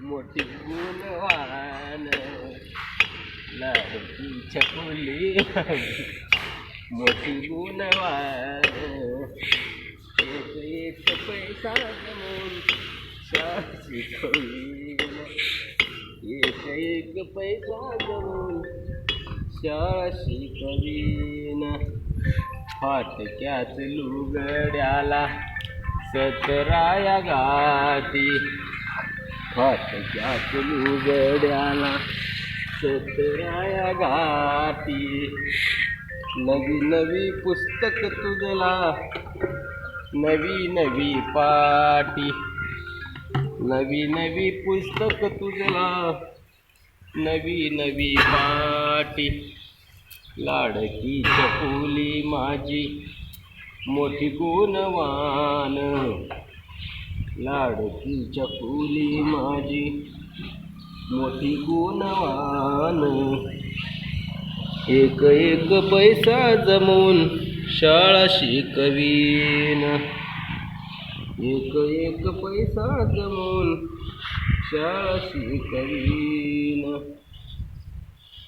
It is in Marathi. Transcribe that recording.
मोठी गुणवान. लाडकी छकुली मोठी गुणवान. एक एक पैसा जमून शाळा शिकवीन एक एक पैसा जमून शाळा शिकवीन फाटक्यात लुगड्याला सतराया गाती फाटक्यात लुगड्याला सतराया गाती नवी नवी पुस्तक तुझला नवी नवी पाटी नवी नवी पुस्तक तुझला नवी नवी पाटी लाडकी चपुली माझी मोठी गुणवान. लाडकी चकुली माझी मोठी गुणवान. एक एक पैसा जमून शाळा शिकवीन. एक एक पैसा जमून शाळा शिकवीन.